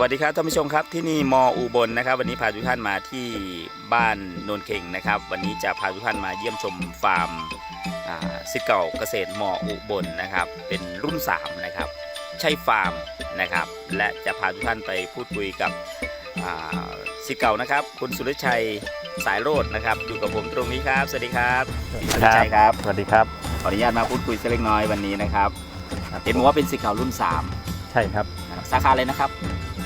วัสดีครับท่านผู้ชมครับที่นี่มออุบลนะครับ วันนี้พาทุกท่านมาที่บ้านโนนเข่งนะครับ วันนี้จะพาทุกท่านมาเยี่ยมชมฟาร์มอ่าสิทธิ์เก่าเกษตรมออุบลนะครับ เป็นรุ่น3นะครับใช่ฟาร์มนะครับ และจะพาทุกท่านไปพูดคุยกับอ่าสิทธิ์เก่านะครับ คุณสุรชัยสายโรจน์นะครับ อยู่กับผมตรงนี้ครับ สวัสดีครับพี่สุรชัยครับสวัสดีครับขออนุญาตมาพูดคุยสักเล็กน้อยวันนี้นะครับเห็นบอกว่าเป็นสิทธิ์เก่ารุ่น 3 ใช่ครับนะครับสาขาเลยนะครับ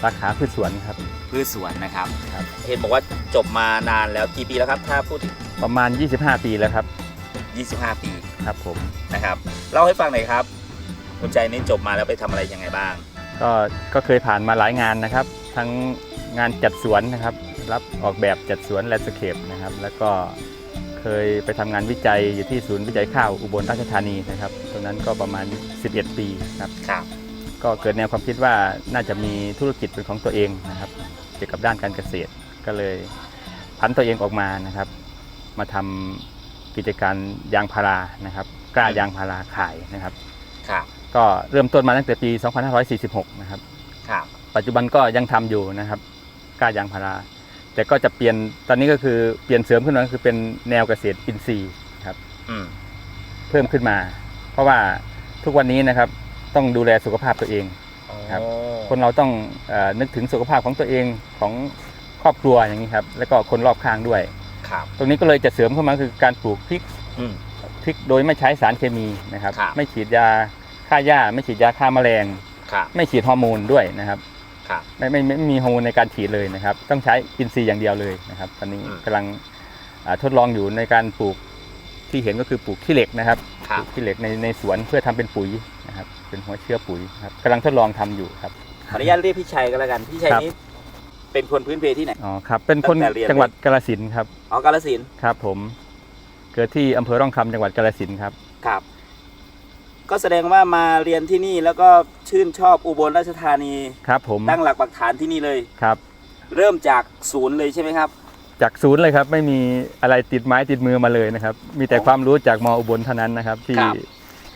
สาขาพืชสวนครับ พืชสวนนะครับ ครับ เห็นบอกว่าจบมานานแล้วกี่ปีแล้วครับถ้าพูดถึงประมาณ 25 ปีแล้วครับ 25 ปีครับผมนะครับเล่าให้ฟังหน่อยครับคุณใจนี่จบมาแล้วไปทำอะไรยังไงบ้าง ก็ก็เคยผ่านมาหลายงานนะครับ ทั้งงานจัดสวนนะครับ รับออกแบบจัดสวนแลนด์สเคปนะครับ แล้วก็เคยไปทำงานวิจัยอยู่ที่ศูนย์วิจัยข้าวอุบลราชธานีนะครับตรงนั้นก็ประมาณ 11 ปีครับครับ ก็เกิดแนวความคิดว่าน่าจะมีธุรกิจเป็นของตัวเองนะครับเกี่ยวกับด้านการเกษตร ก็เลยพันตัวเองออกมานะครับ มาทำกิจการยางพารานะครับ กล้ายางพาราขายนะครับครับก็เริ่มต้นมาตั้งแต่ปี 2546 นะครับครับปัจจุบันก็ยังทำอยู่นะครับกล้ายางพารา แต่ก็จะเปลี่ยนตอนนี้ก็คือเปลี่ยนเสริมขึ้นมาก็คือเป็นแนวเกษตรอินทรีย์ครับอืมเพิ่มขึ้นมา เพราะว่าทุกวันนี้นะครับ ต้องดูแลสุขภาพตัวเอง ครับโอ้คนเราต้องเออนึกถึงสุขภาพของตัวเองของครอบครัวอย่างนี้ครับ แล้วก็คนรอบข้างด้วย ครับ ตรงนี้ก็เลยจะเสริมเข้ามาคือการปลูกพริกอืม พริกโดยไม่ใช้สารเคมีนะครับ ครับ ไม่ฉีดยาฆ่าหญ้า ไม่ฉีดยาฆ่าแมลง ครับ ไม่ฉีดฮอร์โมนด้วยนะครับครับ ไม่ไม่ไม่ไม่มีฮอร์โมนในการฉีดเลยนะครับ ต้องใช้อินทรีย์อย่างเดียวเลยนะครับ ตอนนี้อืม กำลังอ่าทดลองอยู่ในการปลูกที่เห็นก็คือปลูกขี้เหล็กนะครับครัปบลูกขี้เหล็กในในสวนเพื่อทำเป็นปุ๋ย นะครับ เป็นหัวเชื้อปุ๋ยครับกำลังทดลองทำอยู่ครับขออนุญาตเรียกพี่ชัยก็แล้วกันพี่ชัยครับนี่เป็นคนพื้นเพที่ไหนอ๋อครับเป็นคนตั้งแต่เรียนจังหวัดกาฬสินธุ์ครับอ๋อกาฬสินธุ์ครับ ผม เกิดที่อำเภอร่องคำจังหวัดกาฬสินธุ์ครับครับ ก็แสดงว่ามาเรียนที่นี่แล้วก็ชื่นชอบอุบลราชธานีครับ ผมตั้งหลักปักฐานที่นี่เลยครับ เริ่มจากศูนย์เลยใช่ไหมครับ จากศูนย์เลยครับ ไม่มีอะไรติดไม้ติดมือมาเลยนะครับ มีแต่ความรู้จากมอุบลเท่านั้นนะครับ ที่ครับ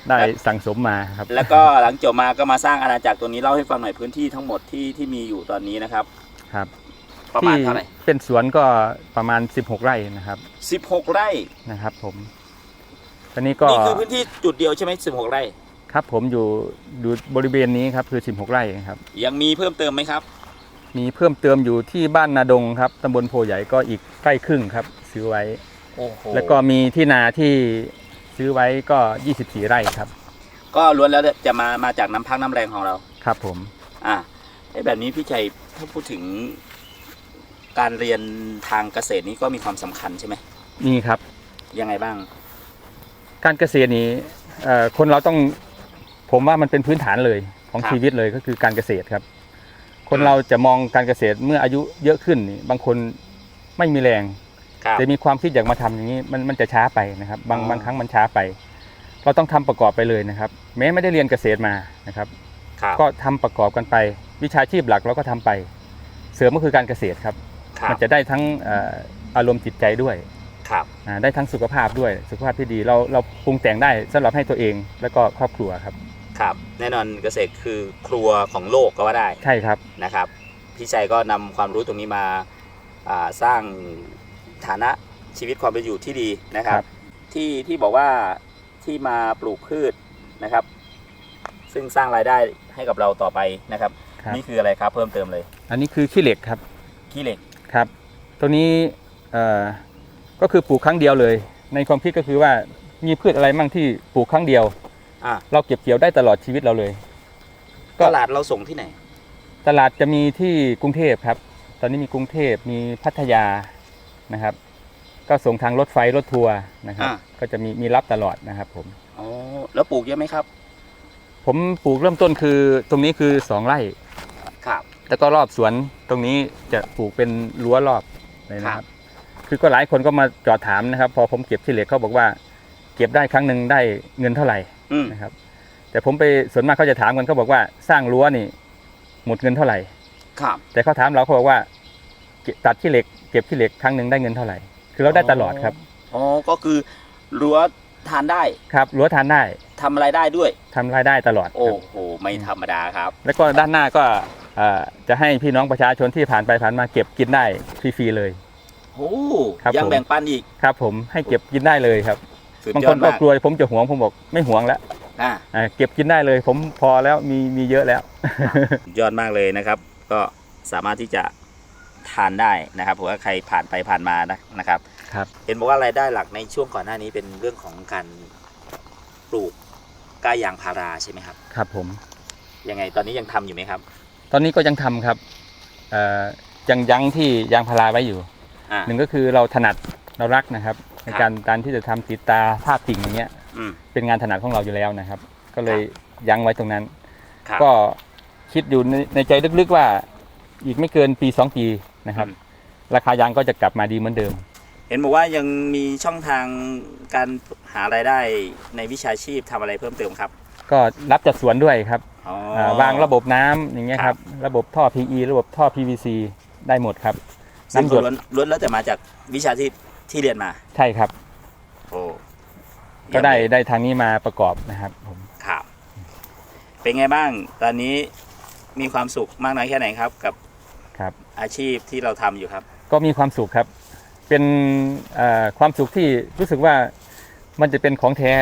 ได้สั่งสมมาครับ แล้วก็หลังจบมาก็มาสร้างอาณาจักรตัวนี้เล่าให้ฟังหน่อยพื้นที่ทั้งหมดที่ที่มีอยู่ตอนนี้นะครับครับประมาณเท่าไหร่ที่เป็นสวนก็ประมาณ 16 ไร่นะครับสิบหกไร่นะครับผมตอนนี้ก็นี่คือพื้นที่จุดเดียวใช่ไหมสิบหกไร่ครับผมอยู่อยู่บริเวณนี้ครับคือ 16 ไร่ครับ ยังมีเพิ่มเติมไหมครับ มีเพิ่มเติมอยู่ที่บ้านนาดงครับตำบลโพใหญ่ก็อีกใกล้ครึ่งครับ ซื้อไว้โอ้โหแล้วก็มีที่นาที่ ซื้อไว้ก็ 24 ไร่ครับ ก็ล้วนแล้วจะมามาจากน้ำพักน้ำแรงของเรา ครับผม อ่าไอ้แบบนี้พี่ชัยถ้าพูดถึงการเรียนทางเกษตรนี้ก็มีความสำคัญใช่ไหมนี่ครับ ยังไงบ้าง การเกษตรนี้เอ่อคนเราต้องผมว่ามันเป็นพื้นฐานเลยของครับ ชีวิตเลยก็คือการเกษตรครับ คนเราจะมองการเกษตรเมื่ออายุเยอะขึ้นนี่บางคนไม่มีแรง ครับแต่มีความคิดอยากมาทำอย่างนี้มันมันจะช้าไปนะครับ บางอ๋อบางครั้งมันช้าไป เราต้องทำประกอบไปเลยนะครับ แม้ไม่ได้เรียนเกษตรมานะครับครับก็ทำประกอบกันไป วิชาชีพหลักเราก็ทำไป เสริมก็คือการเกษตรครับครับมันจะได้ทั้งเอ่ออารมณ์จิตใจด้วยครับอ่าได้ทั้งสุขภาพด้วยสุขภาพที่ดีเราเราปรุงแต่งได้สำหรับให้ตัวเองแล้วก็ครอบครัวครับครับแน่นอนเกษตรคือครัวของโลกก็ว่าได้ใช่ครับนะครับ พี่ชัยก็นำความรู้ตรงนี้มาอ่าสร้าง ฐานะชีวิตความเป็นอยู่ที่ดีนะครับครับ ที่ที่บอกว่าที่มาปลูกพืชนะครับ ซึ่งสร้างรายได้ให้กับเราต่อไปนะครับ ครับ นี่คืออะไรครับเพิ่มเติมเลยอันนี้คือขี้เหล็กครับขี้เหล็กครับตัวนี้เอ่อก็คือปลูกครั้งเดียวเลย ในความคิดก็คือว่ามีพืชอะไรมั่งที่ปลูกครั้งเดียว อะเราเก็บเกี่ยวได้ตลอดชีวิตเราเลย ก็ ตลาดเราส่งที่ไหน ตลาดจะมีที่กรุงเทพครับ ตอนนี้มีกรุงเทพมีพัทยา นะครับ ก็ส่งทางรถไฟรถทัวร์นะครับ อ่า ก็จะมีมีรับตลอดนะครับผม อ๋อแล้วปลูกเยอะไหมครับ ผมปลูกเริ่มต้นคือตรงนี้คือสองไร่ ครับ แล้วก็รอบสวนตรงนี้จะปลูกเป็นรั้วรอบเลยนะคครัรับบคือก็หลายคนก็มาจอดถามนะครับ พอผมเก็บที่เหล็กเขาบอกว่า เก็บได้ครั้งหนึ่งได้เงินเท่าไหร่อืมนะครับ แต่ผมไปส่วนมากเขาจะถามกันเขาบอกว่าสร้างรั้วนี่หมดเงินเท่าไหร่ ครับ แต่เขาถามเราเขาบอกว่าเก็บ ตัดที่เหล็กเก็บที่เหล็กครั้งหนึ่งได้เงินเท่าไหร่ คือเราได้ตลอดครับอ๋อก็คือรั้วทานได้ครับรั้วทานได้ทำอะไรได้ด้วยทำรายได้ตลอดคโอ้รับโหไม่ธรรมดาครับ แล้วก็ด้านหน้าก็เอ่อจะให้พี่น้องประชาชนที่ผ่านไปผ่านมาเก็บกินได้ฟรีๆเลย โอ้ครับยังผม แบ่งปันอีกครับ ผมให้เก็บกินได้เลยครับสุดบางยคอดนก็มากกลัวผมจะหวงผมบอกไม่หวงแล้วอ่า อ่าเก็บกินได้เลย ผมพอแล้วมีมีเยอะแล้วสุดยอดมากเลยนะครับ ก็สามารถที่จะ ทานได้นะครับผมว่าใครผ่านไปผ่านมานะนะครับครับเห็นบอกว่ารายได้หลักในช่วงก่อนหน้านี้เป็นเรื่องของการปลูกกล้ายางพาราใช่ไหมครับ ครับผมยังไงตอนนี้ยังทำอยู่ไหมครับ ตอนนี้ก็ยังทำครับเอ่อยังยั้งที่ยางพาราไว้อยู่อ่าหนึ่งก็คือเราถนัดเรารักนะครับ ในครับการการที่จะทำติดตาภาพกิ่งอย่างเงี้ยอืมเป็นงานถนัดของเราอยู่แล้วนะครับ ก็เลยยั้งไว้ตรงนั้นครับก็คิดอยู่ในในใจลึกๆว่าอีกไม่เกินปี2ปี นะครับอืมราคายางก็จะกลับมาดีเหมือนเดิม เห็นบอกว่ายังมีช่องทางการหารายได้ในวิชาชีพทำอะไรเพิ่มเติมครับก็รับจัดสวนด้วยครับอ๋อาวางระบบน้ำอย่างเงี้ยคครัรับ บ ระบบท่อ PE ระบบท่อ PVC ได้หมดครับ ซึ่งน้ำหยดล้วนล้วนแล้วแต่มาจากวิชาที่ที่เรียนมา ใช่ครับ โอ้ก็ได้เยี่ยมเลยได้ทางนี้มาประกอบนะครับผมครับ เป็นไงบ้าง ตอนนี้มีความสุขมากน้อยแค่ไหนครับ กับครับ อาชีพที่เราทำอยู่ครับ ก็มีความสุขครับ เป็นเอ่อความสุขที่รู้สึกว่ามันจะเป็นของแท้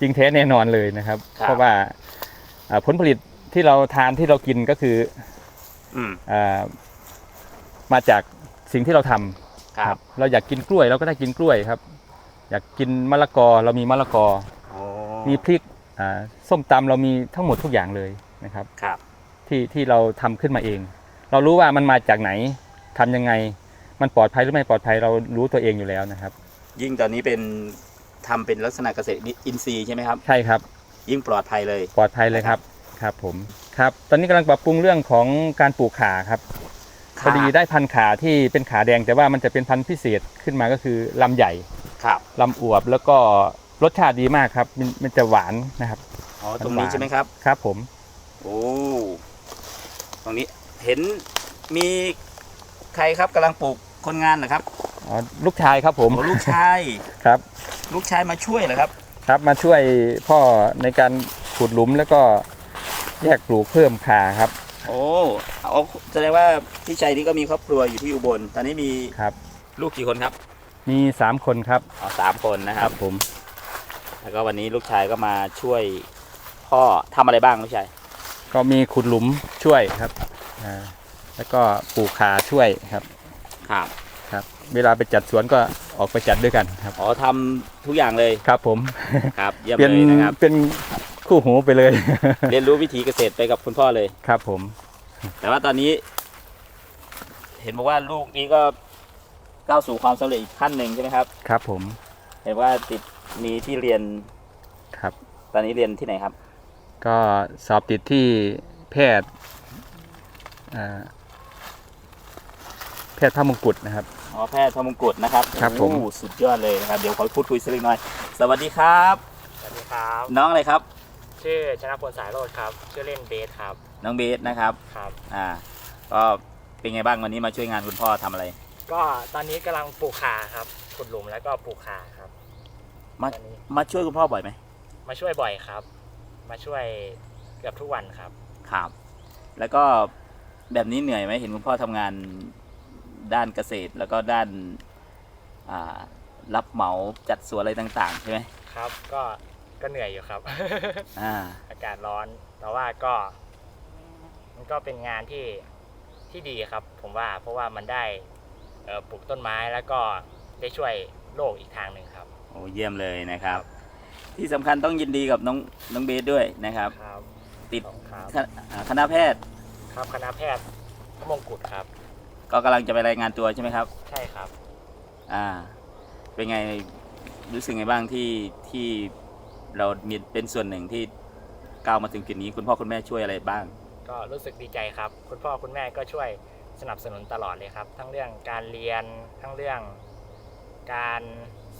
จริงแท้แน่นอนเลยนะครับครับเพราะว่าเอ่อผลผลิตที่เราทานที่เรากินก็คืออืมเอ่อมาจากสิ่งที่เราทำครับ เราอยากกินกล้วยเราก็ได้กินกล้วยครับ อยากกินมะละกอเรามีมะละกอโอ้มีพริกอ่าส้มตำเรามีทั้งหมดทุกอย่างเลยนะครับครับที่ที่เราทำขึ้นมาเอง เรารู้ว่ามันมาจากไหนทำยังไง มันปลอดภัยหรือไม่ปลอดภัยเรารู้ตัวเองอยู่แล้วนะครับ ยิ่งตอนนี้เป็นทำเป็นลักษณะเกษตรอินทรีย์ใช่ไหมครับ ใช่ครับ ยิ่งปลอดภัยเลยปลอดภัยเลยครับครับผมครับ ตอนนี้กำลังปรับปรุงเรื่องของการปลูกขาครับพอดีได้พันธุ์ขาที่เป็นขาแดงแต่ว่ามันจะเป็นพันธุ์พิเศษขึ้นมาก็คือลำใหญ่ครับลำอวบแล้วก็รสชาติดีมากครับ มันมันจะหวานนะครับอ๋อตรงนี้ใช่ไหมครับ ครับผม โอ้ตรงนี้ เห็นมีใครครับกำลังปลูกคนงานเหรอครับอ๋อลูกชายครับผมโอ้ลูกชาย ครับ ลูกชายมาช่วยเหรอครับ ครับมาช่วยพ่อในการขุดหลุมแล้วก็แยกปลูกเพิ่มขาครับ โอ้เอาแสดงว่าพี่ชัยนี่ก็มีครอบครัวอยู่ที่อุบล ตอนนี้มีครับ ลูกกี่คนครับมีสามคนครับอ๋อสามคนนะคครัรับบผมแล้วก็วันนี้ลูกชายก็มาช่วยพ่อทำอะไรบ้างลูกชาย ก็มีขุดหลุมช่วยครับ อ่าแล้วก็ปลูกขาช่วยครับครับครับ เวลาไปจัดสวนก็ออกไปจัดด้วยกันครับอ๋อทำทุกอย่างเลยครับผมครับเยี่ยมเป็นเลยนะครับ เป็นคู่หูไปเลย เรียนรู้วิถีเกษตรไปกับคุณพ่อเลย ครับผม แต่ว่าตอนนี้ เห็นบอกว่าลูกนี้ก็ก้าวสู่ความสำเร็จอีกขั้นหนึ่งใช่ไหมครับ ครับผม เห็นว่าติดมีที่เรียนครับ ตอนนี้เรียนที่ไหนครับ ก็สอบติดที่แพทย์อ่า แพทย์พระมงกุฎนะครับ อ๋อแพทย์พระมงกุฎนะครับครับผม โอ้สุดยอดเลยนะครับ เดี๋ยวขอพูดคุยสักเล็กน้อย สวัสดีครับ สวัสดีครับ น้องอะไรครับ ชื่อชนะพลสายโรดครับ ชื่อเล่นเบสครับ น้องเบสนะครับ ครับ อ่า ก็เป็นไงบ้างวันนี้มาช่วยงานคุณพ่อทำอะไร ก็ตอนนี้กำลังปลูกขาครับ ขุดหลุมแล้วก็ปลูกขาครับมา ตอนนี้มาช่วยคุณพ่อบ่อยไหมมาช่วยบ่อยครับ มาช่วยเกือบทุกวันครับ ครับ แล้วก็ แบบนี้เหนื่อยไหมเห็นคุณพ่อทำงานด้านเกษตรแล้วก็ด้านอ่ารับเหมาจัดสวนอะไรต่างๆ ใช่ไหมครับ ก็ก็เหนื่อยอยู่ครับ อ่าอากาศร้อนแต่ว่าก็ มันก็เป็นงานที่ที่ดีครับ ผมว่าเพราะว่ามันได้เอ่อปลูกต้นไม้แล้วก็ได้ช่วยโลกอีกทางหนึ่งครับ โอ้เยี่ยมเลยนะครับ ที่สำคัญต้องยินดีกับน้องน้องเบสด้วยนะครับ ครับติดขอบคุณครับ คณะอ่าคณะแพทย์ ครับคณะแพทย์พระมงกุฎครับ ก็กำลังจะไปรายงานตัวใช่ไหมครับ ใช่ครับ อ่า เป็นไงรู้สึกไงบ้างที่ที่เรามีเป็นส่วนหนึ่งที่ก้าวมาถึงจุดนี้ คุณพ่อคุณแม่ช่วยอะไรบ้าง ก็รู้สึกดีใจครับ คุณพ่อคุณแม่ก็ช่วยสนับสนุนตลอดเลยครับ ทั้งเรื่องการเรียนทั้งเรื่อง การ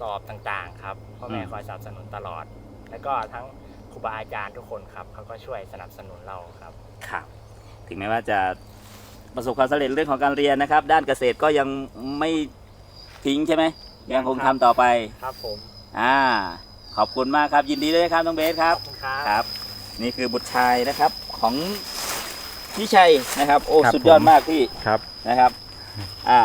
สอบต่างๆ ครับพ่อแม่อืม คอยสนับสนุนตลอด แล้วก็ทั้งครูบาอาจารย์ทุกคนครับเขาก็ช่วยสนับสนุนเราครับ ครับ ถึงแม้ว่าจะประสบความสำเร็จเรื่องของการเรียนนะครับ ด้านเกษตรก็ยังไม่ทิ้งใช่ไหมยังคงทำต่อไปครับผมอ่าขอบคุณมากครับยินดีด้วยนะครับน้องเบสคขรัอบบคุณครับ ครับ นี่คือบุตรชายนะครับของพี่ชัยนะครับ โอ้ครับสุดยอดผม มากพี่ครับ นะครับ อ่า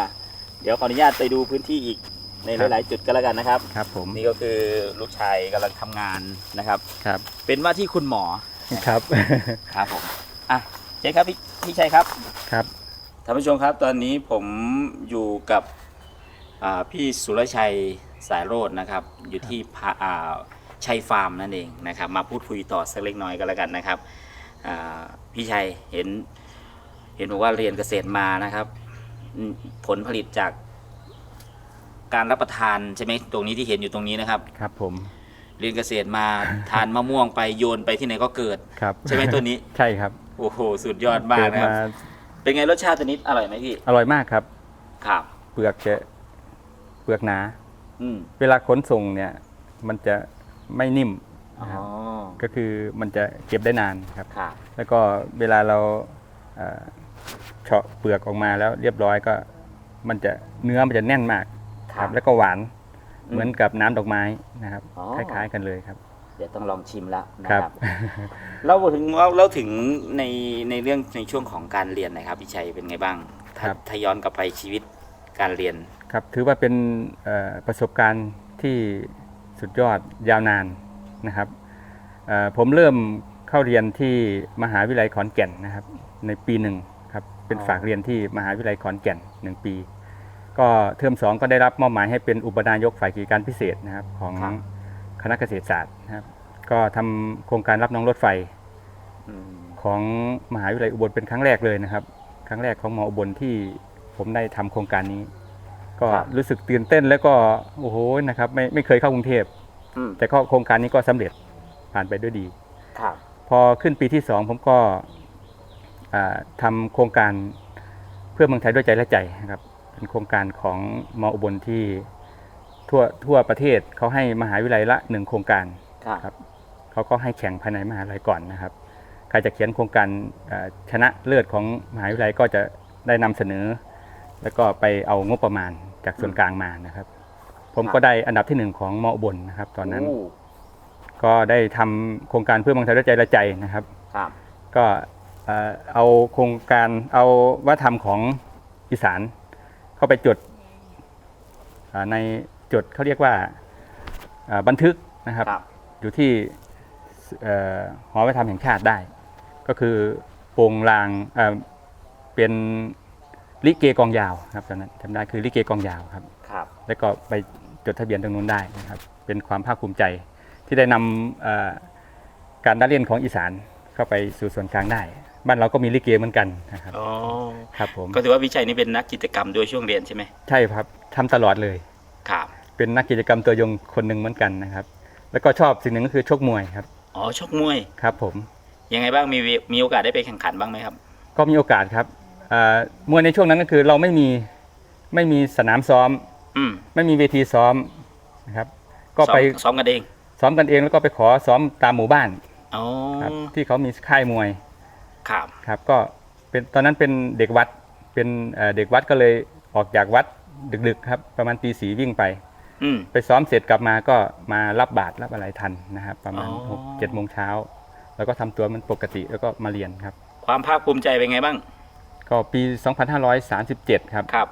เดี๋ยวขออนุญาตไปดูพื้นที่อีกในครับ หลาย ๆ จุดก็แล้วกันนะครับ ครับผมนี่ก็คือลูกชายกำลังทำงานนะครับ ครับเป็นว่าที่คุณหมอครับ ครับผมอะ เจ๊ครับพี่พี่ชัยครับครับ ท่านผู้ชมครับ ตอนนี้ผมอยู่กับอ่าพี่สุรชัยสายโรจน์นะครับ อยู่ที่พาอ่าชัยฟาร์มนั่นเองนะครับ มาพูดคุยต่อสักเล็กน้อยก็แล้วกันนะครับอ่าพี่ชัยเห็น เห็นบอกว่าเรียนเกษตรมานะครับอืมผลผลิตจากการรับประทานใช่ไหมตรงนี้ที่เห็นอยู่ตรงนี้นะครับ ครับผมเรียนเกษตรมา ทานมะม่วงไปโยนไปที่ไหนก็เกิด ครับใช่ไหมตัวนี้ ใช่ครับ โอ้โหสุดยอดมากนะครับเกิดเป็นไงรสชาติตัวนี้อร่อยไหมพี่ อร่อยมากครับ ครับ เปลือกจะเปลือกหนา อืมเวลาขนส่งเนี่ย มันจะไม่นิ่มอ๋อนะครับก็คือมันจะเก็บได้นานครับ ครับ แล้วก็เวลาเราเอ่อเฉาะเปลือกออกมาแล้วเรียบร้อยก็ มันจะเนื้อมันจะแน่นมากครับแล้วก็หวานเหมือนกับน้ำดอกไม้นะครับ อ๋อ คล้าย ๆ กันเลยครับ เดี๋ยวต้องลองชิมแล้วนะคครัรับบเราถึงเราเราถึงในในเรื่องในช่วงของการเรียนนะครับพี่ชัยเป็นไงบ้างถ้าครับถ้าย้อนกลับไปชีวิตการเรียนครับถือว่าเป็นเอ่อประสบการณ์ที่สุดยอดยาวนานนะครับเอ่อผมเริ่มเข้าเรียนที่มหาวิทยาลัยขอนแก่นนะครับ ในปีหนึ่งครับเป็นอ๋อฝากเรียนที่มหาวิทยาลัยขอนแก่นหนึ่งปี ก็เทอมสองก็ได้รับมอบหมายให้เป็นอุปนายกฝ่ายกิจการพิเศษนะครับของ คณะเกษตรศาสตร์นะครับ ก็ทำโครงการรับน้องรถไฟอืมของมหาวิทยาลัยอุบลเป็นครั้งแรกเลยนะครับ ครั้งแรกของมออุบลที่ผมได้ทำโครงการนี้ ก็รู้สึกตื่นเต้นแล้วก็โอ้โหนะครับ ไม่ไม่เคยเข้ากรุงเทพอืมแต่ก็โครงการนี้ก็สำเร็จผ่านไปด้วยดีครับพอขึ้นปีที่สองผมก็อ่าทำาโครงการเพื่อเมืองไทยด้วยใจและใจนะครับ เป็นโครงการของมออุบลที่ ทั่วทั่วประเทศเขาให้มหาวิทยาลัยละหนึ่งโครงการครับครับเขาก็ให้แข่งภายในมหาลัยก่อนนะครับ ใครจะเขียนโครงการเอ่อชนะเลิศของมหาวิทยาลัยก็จะได้นำเสนอ แล้วก็ไปเอางบประมาณจากส่วนกลางมานะครับ ผมก็ได้อันดับที่หนึ่งของมอบนนะครับ ตอนนั้นโก็ได้ทำโครงการเพื่อเมืองไทยด้วยใจละใจนะครับครับ ก็เอ่อเอาโครงการเอาวัฒนธรรมของอีสานเข้าไปจดอ่าใน จดเขาเรียกว่าอ่าบันทึกนะครับครับอยู่ที่เอ่อหอวัฒนธรรมแห่งชาติได้ ก็คือโปรงลางเอ่อเป็นลิเกกองยาวครับตอนนั้นจำได้คือลิเกกองยาวครับครับแล้วก็ไปจดทะเบียนตรงนู้นได้นะครับ เป็นความภาคภูมิใจที่ได้นำเอ่อการได้เรียนของอีสานเข้าไปสู่ส่วนกลางได้ บ้านเราก็มีลิเกเหมือนกันนะครับอ๋อครับผมก็ถือว่าพี่ชัยนี่เป็นนักกิจกรรมด้วยช่วงเรียนใช่ไหมใช่ครับทำตลอดเลยครับ เป็นนักกิจกรรมตัวยงคนหนึ่งเหมือนกันนะครับ แล้วก็ชอบสิ่งหนึ่งก็คือชกมวยครับอ๋อชกมวยครับผม ยังไงบ้างมีมีโอกาสได้ไปแข่งขันบ้างไหมครับ ก็มีโอกาสครับเอ่อมวยในช่วงนั้นก็คือเราไม่มีไม่มีสนามซ้อมอืมไม่มีเวทีซ้อมนะครับ ก็ไปซ้อมซ้อมกันเองซ้อมกันเองแล้วก็ไปขอซ้อมตามหมู่บ้านอ๋อครับที่เขามีค่ายมวยครับครับก็เป็นตอนนั้นเป็นเด็กวัดเป็นเอ่อเด็กวัดก็เลยออกจากวัดดึกๆครับประมาณตีสีวิ่งไป อืม ไปซ้อมเสร็จกลับมาก็มารับบาตรรับอะไรทันนะครับ ประมาณอ๋อ หกเจ็ดโมงเช้า แล้วก็ทำตัวมันปกติแล้วก็มาเรียนครับ ความภาคภูมิใจเป็นไงบ้างก็ปี 2537 ครับครับ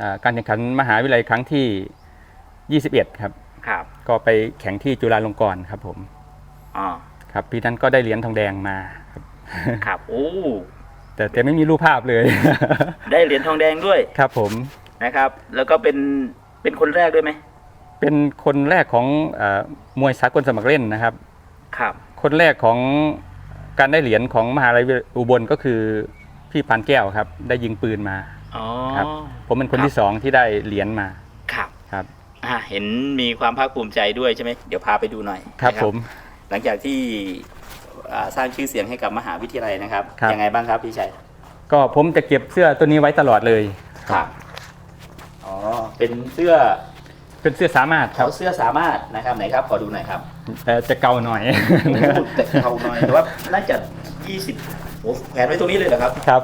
อ่าการแข่งขันมหาวิทยาลัยครั้งที่ 21 ครับ ครับก็ไปแข่งที่จุฬาลงกรณ์ครับผม อ๋อครับปีนั้นก็ได้เหรียญทองแดงมาครับ ครับโอ้แต่แต่ไม่มีรูปภาพเลย ได้เหรียญทองแดงด้วยครับผม นะครับ แล้วก็เป็น เป็นคนแรกด้วยไหมเป็นคนแรกของเออมวยสากลสมัครเล่นนะครับ ครับ คนแรกของการได้เหรียญของมหาลัยอุบลก็คือพี่ปานแก้วครับ ได้ยิงปืนมา อ๋อครับ ผมเป็นคนครับที่สองที่ได้เหรียญมาครับครับอ่าเห็นมีความภาคภูมิใจด้วยใช่ไหมเดี๋ยวพาไปดูหน่อยครับนะผม หลังจากที่อ่าสร้างชื่อเสียงให้กับมหาวิทยาลัยนะครับ ครับ ยังไงบ้างครับพี่ชัย ก็ผมจะเก็บเสื้อตัวนี้ไว้ตลอดเลยครับอ๋อ เป็นเสื้อเป็นเสื้อสามารถคเขารับเสื้อสามารถนะครับไหนครับขอดูหน่อยครับแต่จะเก่าหน่อย โอ้โหแต่เขาหน่อยแต่ว่าน่าจะ20โอ้แขวนไว้ตรงนี้เลยเหรอครับครับ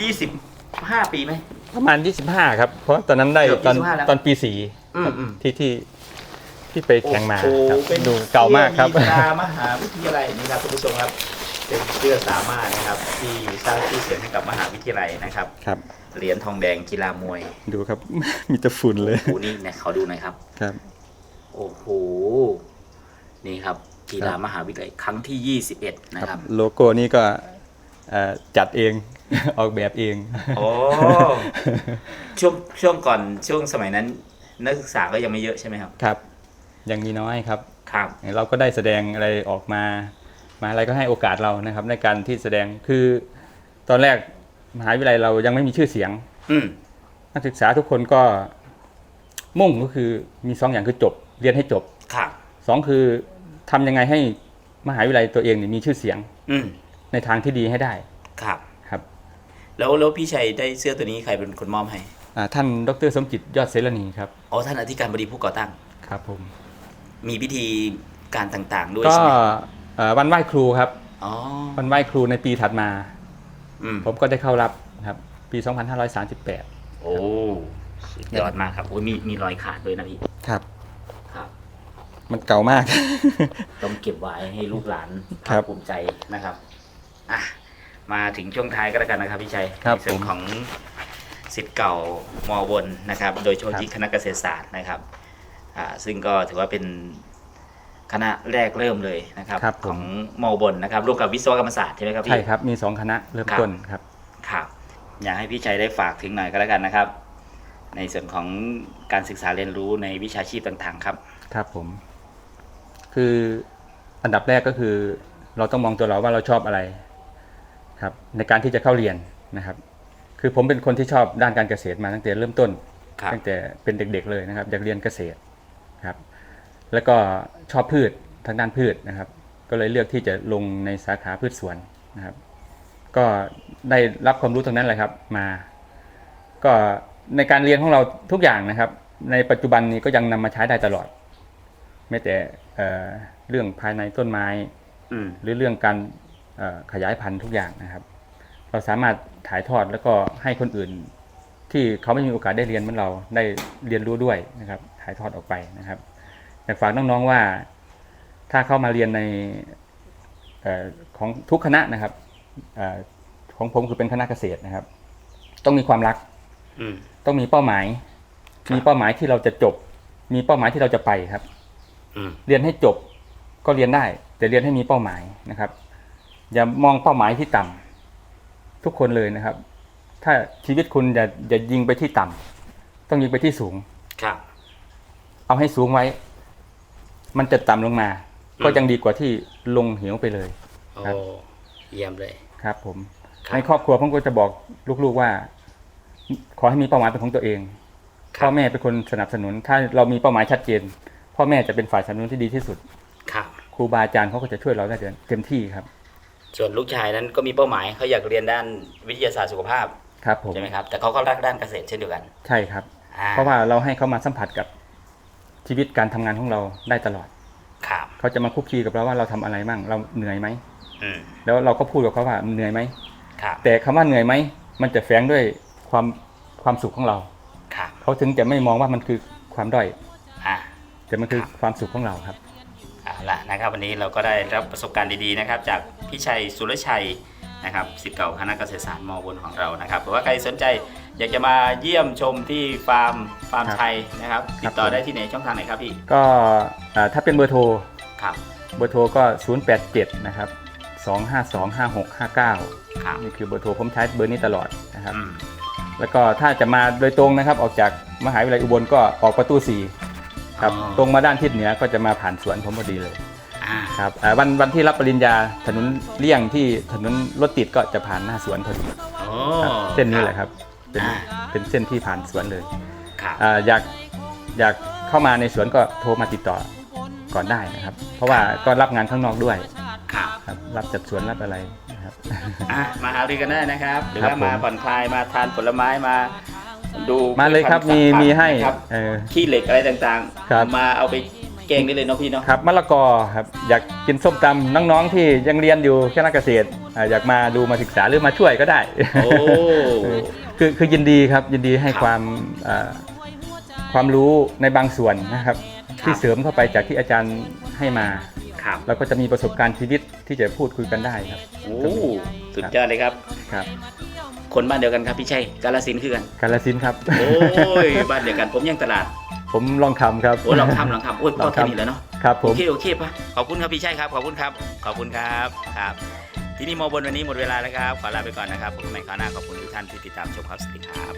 20 25ปีไหมประมาณ 25 ครับ เพราะตอนนั้นได้เกือบตอน25แล้ว ตอนปีสี่อืมอืม ที่ที่ที่ไปแข่งมาโอ้โหครับเป็นดูเก่ามากครับ เสื้อมีตรามหาวิทยาลัยนี่ครับคุณผู้ชมครับ เป็นเสื้อสามารถนะครับที่สร้างชื่อเสียงให้กับมหาวิทยาลัยนะครับ ครับ เหรียญทองแดงกีฬามวยดูครับ มีแต่ฝุ่นเลยโอ้โหนี่เนี่ยเขาดูหน่อยครับ ครับ โอ้โห นี่ครับ กีฬามหาวิทยาลัยครั้งที่ 21 นะครับ โลโก้นี่ก็เอ่อจัดเอง ออกแบบเอง โอ้ ช่วงช่วงก่อนช่วงสมัยนั้น นักศึกษาก็ยังไม่เยอะใช่ไหมครับ ครับ ยังมีน้อยครับ ครับ เราก็ได้แสดงอะไรออกมา มาอะไรก็ให้โอกาสเรานะครับ ในการที่แสดงคือตอนแรก มหาวิทยาลัยเรายังไม่มีชื่อเสียง อืมนักศึกษาทุกคนก็มุ่งก็คือมีสองอย่างคือจบ เรียนให้จบครับ สองคือทำยังไงให้มหาวิทยาลัยตัวเองเนี่ยมีชื่อเสียงอืมในทางที่ดีให้ได้ครับ ครับแล้วแล้วพี่ชัยได้เสื้อตัวนี้ใครเป็นคนมอบให้ อ่าท่านดรสมจิตยอดเสรณีครับอ๋อท่านอธิการบดีผู้ก่อตั้ง ครับผมมีพิธีการต่างๆ ด้วยก็ใช่ไหมเอ่อวันไหว้ครูครับ อ๋อวันไหว้ครูในปีถัดมา อืมผมก็ได้เข้ารับครับ ปี 2538 โอ้สุดยอดมากครับโอ้ยมีมีรอยขาดด้วยนะพี่ครับ ครับ มันเก่ามาก ต้องเก็บไว้ให้ลูกหลานครับภาภูมิใจนะครับอะมาถึงช่วงท้ายก็แล้วกันนะครับพี่ชัยครับในส่วนผมของสิทธิ์เก่ามอบนนะครับ โดยเฉพาะครับที่คณะเกษตรศาสตร์นะครับอ่าซึ่งก็ถือว่าเป็น คณะแรกเริ่มเลยนะครับครับผมของมอบนนะครับร่วมกับวิศวกรรมศาสตร์ใช่ไหมครับพี่ ใช่ครับมี2คณะเริ่มครับ ต้นครับ ครับอยากให้พี่ชัยได้ฝากถึงหน่อยก็แล้วกันนะครับ ในส่วนของการศึกษาเรียนรู้ในวิชาชีพต่างๆครับ ครับผม คืออันดับแรกก็คือเราต้องมองตัวเราว่าเราชอบอะไร ครับ ในการที่จะเข้าเรียนนะครับ คือผมเป็นคนที่ชอบด้านการเกษตรมาตั้งแต่เริ่มต้นครับตั้งแต่เป็นเด็กๆเลยนะครับอยากเรียนเกษตรครับ แล้วก็ชอบพืชทางด้านพืชนะครับ ก็เลยเลือกที่จะลงในสาขาพืชสวนนะครับ ก็ได้รับความรู้ตรงนั้นแหละครับมา ก็ในการเรียนของเราทุกอย่างนะครับ ในปัจจุบันนี้ก็ยังนำมาใช้ได้ตลอดแม้แต่เอ่อเรื่องภายในต้นไม้อืมหรือเรื่องการเอ่อขยายพันธุ์ทุกอย่างนะครับ เราสามารถถ่ายทอดแล้วก็ให้คนอื่น ที่เขาไม่มีโอกาสได้เรียนเหมือนเราได้เรียนรู้ด้วยนะครับ ถ่ายทอดออกไปนะครับ อยากฝากน้องๆว่า ถ้าเข้ามาเรียนในเออของทุกคณะนะครับเออของผมคือเป็นคณะเกษตรนะครับ ต้องมีความรักอืมต้องมีเป้าหมายครับมีเป้าหมายที่เราจะจบ มีเป้าหมายที่เราจะไปครับอืมเรียนให้จบก็เรียนได้ แต่เรียนให้มีเป้าหมายนะครับ อย่ามองเป้าหมายที่ต่ำทุกคนเลยนะครับ ถ้าชีวิตคุณอย่าอย่ายิงไปที่ต่ำต้องยิงไปที่สูงครับ เอาให้สูงไว้ มันจะต่ำลงมาอืมก็ยังดีกว่าที่ลงเหวไปเลย โอ้ครับเยี่ยมเลย ครับ ผมครับในครอบครัวผมก็จะบอกลูกๆว่า ขอให้มีเป้าหมายเป็นของตัวเองครับพ่อแม่เป็นคนสนับสนุน ถ้าเรามีเป้าหมายชัดเจน พ่อแม่จะเป็นฝ่ายสนับสนุนที่ดีที่สุดครับครูบาอาจารย์เขาก็จะช่วยเราได้เต็มที่ครับ ส่วนลูกชายนั้นก็มีเป้าหมายเขาอยากเรียนด้านวิทยาศาสตร์สุขภาพครับผมใช่ไหมครับแต่เขาก็รักด้านเกษตรเช่นเดียวกัน ใช่ครับอ่เพราะว่าเราให้เขามาสัมผัสกับ ชีวิตการทำงานของเราได้ตลอด ครับ เขาจะมาคุกคีกับเราว่าเราทำอะไรมั่งเราเหนื่อยไหมอืมแล้วเราก็พูดกับเขาว่าเหนื่อยไหมครับ แต่คำว่าเหนื่อยไหมมันจะแฝงด้วยความความสุขของเราครับเขาถึงจะไม่มองว่ามันคือความด้อยอ่าแต่มันคือครับความสุขของเราครับเอาละนะครับ วันนี้เราก็ได้รับประสบการณ์ดีๆนะครับ จากพี่ชัยสุรชัย นะครับสิทธิ์เก่าคณะเกษตรศาสตร์มบนของเรานะครับหรือว่าใครสนใจอยากจะมาเยี่ยมชมที่ฟาร์มฟาร์มครับชัยนะครับครัติบดต่อผมได้ที่ไหนช่องทางไหนครับพี่ก็อ่าถ้าเป็นเบอร์โทรครับเบอร์โทรก็ 087 นะครับ2525659ครับนี่คือเบอร์โทรผมใช้เบอร์นี้ตลอดนะครับ อืมแล้วก็ถ้าจะมาโดยตรงนะครับ ออกจากมหาวิทยาลัยอุบลก็ออกประตู4ครับ อ๋อ ตรงมาด้านทิศเหนือก็จะมาผ่านสวนผมพอดีเลย อ่าครับอ่าวันวันที่รับปริญญาถนนเลี่ยงที่ถนนรถติดก็จะผ่านหน้าสวนพอดีโอ้ครับเส้นนี้แหละครับเป็นอ่าเป็นเส้นที่ผ่านสวนเลยครับอ่าอยากอยากเข้ามาในสวนก็โทรมาติดต่อก่อนได้นะครับ เพราะว่าก็รับงานข้างนอกด้วยครับครับรับจัดสวนรับอะไรนะครับ อะมาหารือกันได้นะครับ หรือครับว่ามาผมผ่อนคลายมาทานผลไม้มาดูมาเลยครับพืชมีพันธุ์มีให้ครับเออ ขี้เหล็กอะไรต่างครับ ๆ มาเอาไป แกงได้เลยเนาะพี่เนาะ ครับมะละกอครับอยากกินส้มตำน้องๆที่ยังเรียนอยู่คณะเกษตรอ่าอยากมาดูมาศึกษาหรือมาช่วยก็ได้ โอ้ คือคือยินดีครับยินดีให้ครับความอ่าความรู้ในบางส่วนนะครับ ที่เสริมเข้าไปจากที่อาจารย์ให้มา ครับเราก็จะมีประสบการณ์ชีวิตที่จะพูดคุยกันได้ครับโอ้สุดยอดเลยครับ ครับคนบ้านเดียวกันครับพี่ชัยกาลสินธุ์คือกัน กาลสินธุ์ครับ โอ้ยบ้านเดียวกันผมยังตลาด ผมลองคำครับ โอ้ลองทำลองทำโอ้ยพอแค่นี้แล้วเนาะครับผโอม เคโอเคปะขอบคุณครับพี่ชัยครับ ขอบคุณครับ ขอบคุณครับครับ ที่นี่มอบนวันนี้หมดเวลาแล้วครับ ขอลาไปก่อนนะครับพบกันใหม่คราวหน้าขอบคุณทุกท่านที่ติดตามชมครับสวัสดีครับ